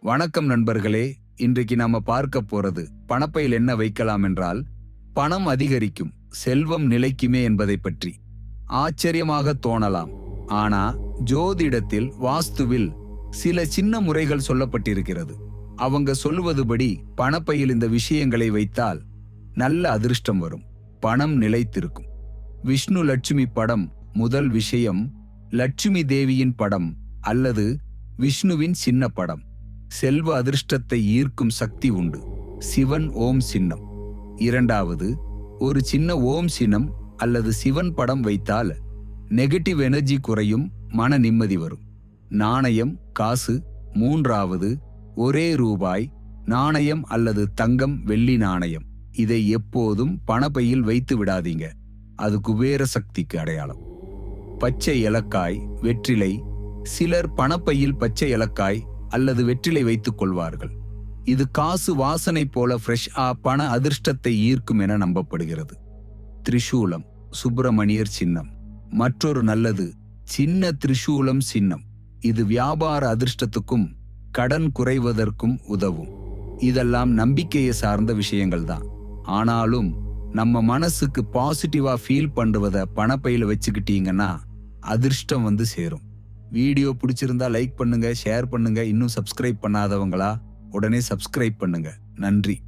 வணக்கம் நண்பர்களே இன்றைக்கு நாம பார்க்க போறது பணப்பையில் என்ன வைக்கலாம் என்றால் பணம் அதிகரிக்கும் செல்வம் நிலைக்குமே என்பதை பற்றி. ஆச்சரியமாக தோணலாம். ஆனா ஜோதிடத்தில் வாஸ்துவில் சில சின்ன முறைகள் சொல்லப்பட்டிருக்கிறது. அவங்க சொல்லுவதுபடி பணப்பையில் இந்த விஷயங்களை வைத்தால் நல்ல அதிர்ஷ்டம் வரும். பணம் நிலைத்திருக்கும். விஷ்ணு லட்சுமி படம் முதல் விஷயம் லட்சுமி தேவியின் படம் அல்லது விஷ்ணுவின் சின்ன படம். செல்வ அதிர்ஷ்டத்தை ஈர்க்கும் சக்தி உண்டு. சிவன் ஓம் சின்னம். இரண்டாவது ஒரு சின்ன ஓம் சின்னம் அல்லது சிவன் படம் வைத்தால் நெகட்டிவ் எனர்ஜி குறையும் மன நிம்மதி வரும். நாணயம் காசு. மூன்றாவது ஒரே ரூபாய் நாணயம் அல்லது தங்கம் வெள்ளி நாணயம். இதை எப்போதும் பணப்பையில் வைத்து விடாதீங்க. அது குபேர சக்திக்கு அடையாளம். பச்சை இலக்காய் வெற்றிலை சிலர் பணப்பையில் பச்சை இலக்காய் அல்லது வெற்றிலை வைத்துக் கொள்வார்கள். இது காசு வாசனை போல ஃப்ரெஷ் ஆ பண அதிர்ஷ்டத்தை ஈர்க்கும் என நம்பப்படுகிறது. திரிசூலம் சுப்பிரமணியர் சின்னம். மற்றொரு நல்லது சின்ன திரிசூலம் சின்னம். இது வியாபார அதிர்ஷ்டத்துக்கும் கடன் குறைவதற்கும் உதவும். இதெல்லாம் நம்பிக்கையை சார்ந்த விஷயங்கள் தான் ஆனாலும் நம்ம மனசுக்கு பாசிட்டிவா ஃபீல் பண்றத பணப்பையில வச்சுக்கிட்டீங்கன்னா அதிர்ஷ்டம் வந்து சேரும். வீடியோ பிடிச்சிருந்தா லைக் பண்ணுங்க ஷேர் பண்ணுங்க. இன்னும் சப்ஸ்கிரைப் பண்ணாதவங்களா உடனே சப்ஸ்கிரைப் பண்ணுங்க. நன்றி.